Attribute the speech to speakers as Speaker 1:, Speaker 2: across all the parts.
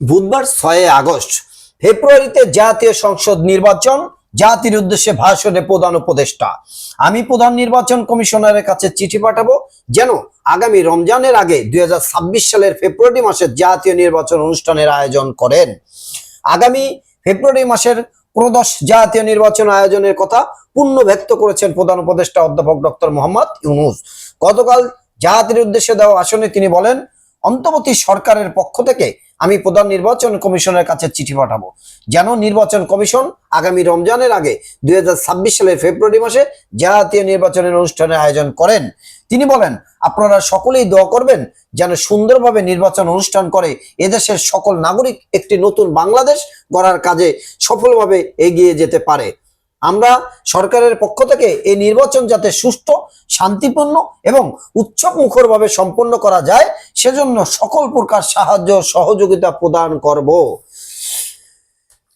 Speaker 1: বুধবার ছয় আগস্ট, ফেব্রুয়ারিতে জাতীয় সংসদ নির্বাচন, জাতির উদ্দেশ্যে ভাষণে প্রধান উপদেষ্টা। আমি প্রধান নির্বাচন কমিশনারের কাছে চিঠি পাঠাবো যেন আগামী রমজানের আগে দুই হাজার ছাব্বিশ সালের ফেব্রুয়ারি মাসের জাতীয় নির্বাচন অনুষ্ঠানের আয়োজন করেন। আগামী ফেব্রুয়ারি মাসের প্রদশ জাতীয় নির্বাচন আয়োজনের কথা পূর্ণ ব্যক্ত করেছেন প্রধান উপদেষ্টা অধ্যাপক ডক্টর মোহাম্মদ ইউনুস। গতকাল জাতির উদ্দেশ্যে দেওয়া আসনে তিনি বলেন, অন্তর্বর্তী সরকারের পক্ষ থেকে আমি প্রধান নির্বাচন কমিশনের কাছে চিঠি পাঠাবো। যেন নির্বাচন কমিশন আগামী রমজানের আগে দু হাজার ছাব্বিশ সালের ফেব্রুয়ারি মাসে জাতীয় নির্বাচনের অনুষ্ঠানের আয়োজন করেন। তিনি বলেন, আপনারা সকলেই দোয়া করবেন যেন সুন্দরভাবে নির্বাচন অনুষ্ঠান করে এদেশের সকল নাগরিক একটি নতুন বাংলাদেশ গড়ার কাজে সফলভাবে এগিয়ে যেতে পারে। আমরা সরকারের পক্ষ থেকে এই নির্বাচন যাতে সুষ্ঠু, শান্তিপূর্ণ এবং উৎসব মুখরভাবে সম্পন্ন করা যায়, সেজন্য সকল প্রকার সাহায্য সহযোগিতা প্রদান করব।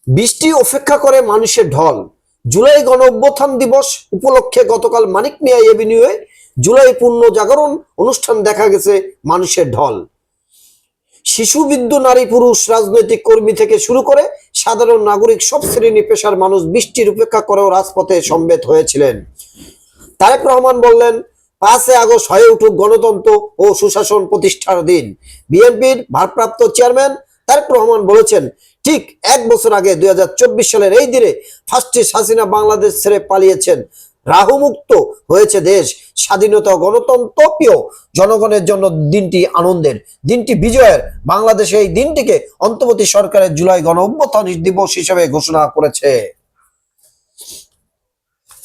Speaker 1: বৃষ্টি অপেক্ষা করে মানুষের ঢল। জুলাই গণ অভ্যুত্থান দিবস উপলক্ষে গতকাল মানিক মিয়া এভিনিউয়ে জুলাই পূর্ণ জাগরণ অনুষ্ঠান দেখা গেছে মানুষের ঢল। শিশু বৃদ্ধ নারী পুরুষ রাজনৈতিক কর্মী থেকে শুরু করে সাধারণ নাগরিক সব শ্রেণি পেশার মানুষ বৃষ্টির উপেক্ষা করেও রাজপথে সম্বেত হয়েছিলেন। তারেক রহমান বললেন পাঁচে আগস্ট হয়ে উঠুক গণতন্ত্র ও সুশাসন প্রতিষ্ঠার দিন। বিএনপির ভারপ্রাপ্ত চেয়ারম্যান তারেক রহমান বলেছেন, ঠিক এক বছর আগে দুই হাজার চব্বিশ সালের এই দিনে ফার্স্টে হাসিনা বাংলাদেশ ছেড়ে পালিয়েছেন। রাহুমুক্ত হয়েছে দেশ, স্বাধীনতা ও গণতন্ত্র প্রিয় জনগণের জন্য দিনটি আনন্দের, দিনটি বিজয়ের। বাংলাদেশে এই দিনটিকে অন্তর্বর্তী সরকারের জুলাই গণ অভ্যুত্থান দিবস হিসেবে ঘোষণা করেছে।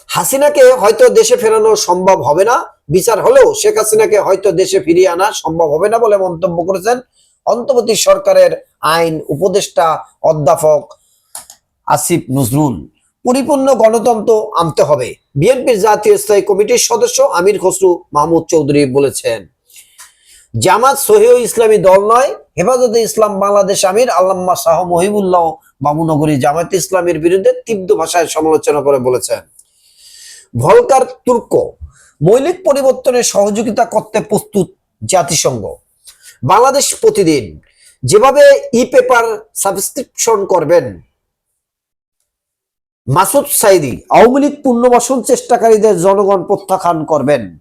Speaker 1: হাসিনাকে হয়তো দেশে ফেরানো সম্ভব হবে না, বিচার হলেও শেখ হাসিনাকে হয়তো দেশে ফিরিয়ে আনা সম্ভব হবে না বলে মন্তব্য করেছেন অন্তর্বর্তী সরকারের আইন উপদেষ্টা অধ্যাপক আসিফ নজরুল। পরিপূর্ণ গণতন্ত্র আনতে হবে। বিএনপির জাতীয় স্থায়ী কমিটির সদস্য আমির খসরু মাহমুদ চৌধুরী বলেছেন, জামাত সহিহ ইসলামী দল নয়, হেফাজতে ইসলাম বাংলাদেশ আমির আল্লাম্মা শাহ মহিবুল্লাহ বাবুনগরী জামাত ইসলামের বিরুদ্ধে তীব্র ভাষায় সমালোচনা করে বলেছেন, ভলকার তুর্ক মৌলিক পরিবর্তনের সহযোগিতা করতে প্রস্তুত জাতিসংঘ। বাংলাদেশ প্রতিদিন যেভাবে ই পেপার সাবস্ক্রিপশন করবেন মাসুদ সাইদি, আওয়ামী লীগ পুনর্বাসন চেষ্টাকারীদের জনগণ প্রত্যাখ্যান করবেন।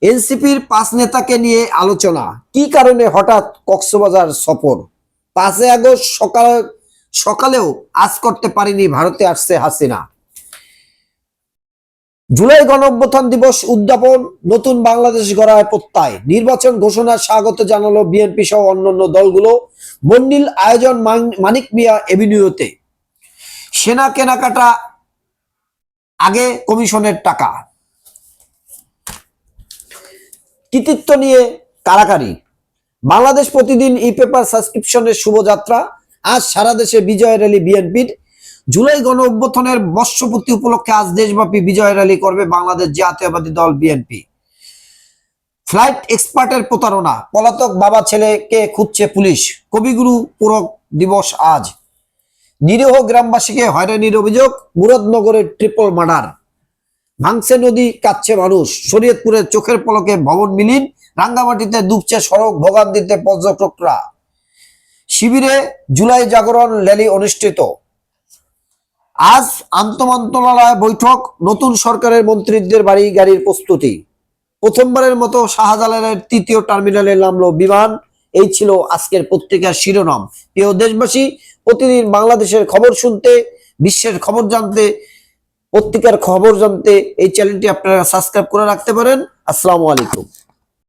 Speaker 1: এনসিপির পাঁচ নেতাকে নিয়ে আলোচনা, কি কারণে হঠাৎ কক্সবাজার সফর? পাঁচই আগস্ট সকাল, সকালেও আজ করতে পারিনি ভারতে আসছে হাসিনা। জুলাই গণঅভ্যুত্থান দিবস উদযাপন, নতুন বাংলাদেশ গড়ায় প্রত্যয়। নির্বাচন ঘোষণা স্বাগত জানালো বিএনপি সহ অন্যান্য দলগুলো। মন্ডিল আয়োজন মান- মানিক মিয়া এভিনিউতে। সেনা কেনাকাটা আগে কমিশনের টাকা। কৃতিত্ব নিয়ে কারাকারি বাংলাদেশ প্রতিদিন ই পেপার সাবস্ক্রিপশনের শুভযাত্রা আজ সারা দেশে বিজয় র্যালি বিএনপির। জুলাই গণ অভ্যুত্থানের বর্ষপূর্তি উপলক্ষে আজ দেশব্যাপী বিজয় র্যালি করবে বাংলাদেশ জাতীয়বাদী দল বিএনপি। ফ্লাইট এক্সপার্টের প্রতারণা। পলাতক বাবা ছেলেকে খুঁজছে পুলিশ। কবিগুরু পূরক দিবস আজ। নিরীহ গ্রামবাসীকে হয়রানির অভিযোগ, মুরাদনগরের ট্রিপল মার্ডার ভাঙছে নদী কাচ্ছে মানুষ, শরীয়তপুরের চোখের পলকে ভবন মিলিন রাঙ্গামাটিতে ডুবছে সড়ক, ভোগান্তিতে পর্যটকরা। শিবিরে জুলাই জাগরণ র্যালি অনুষ্ঠিত। আজ আন্তমন্ত্রণালয় বৈঠক, নতুন সরকারের মন্ত্রীদের বাড়ি গাড়ির প্রস্তুতি। প্রথমবারের মতো শাহজালালের তৃতীয় টার্মিনালে নামলো বিমান, এই ছিল আজকের পত্রিকার শিরোনাম। প্রিয় দেশবাসী প্রতিদিন বাংলাদেশের খবর শুনতে, বিশ্বের খবর জানতে, পত্রিকার খবর জানতে এই চ্যানেলটি আপনারা সাবস্ক্রাইব করে রাখতে পারেন। আসসালামু আলাইকুম।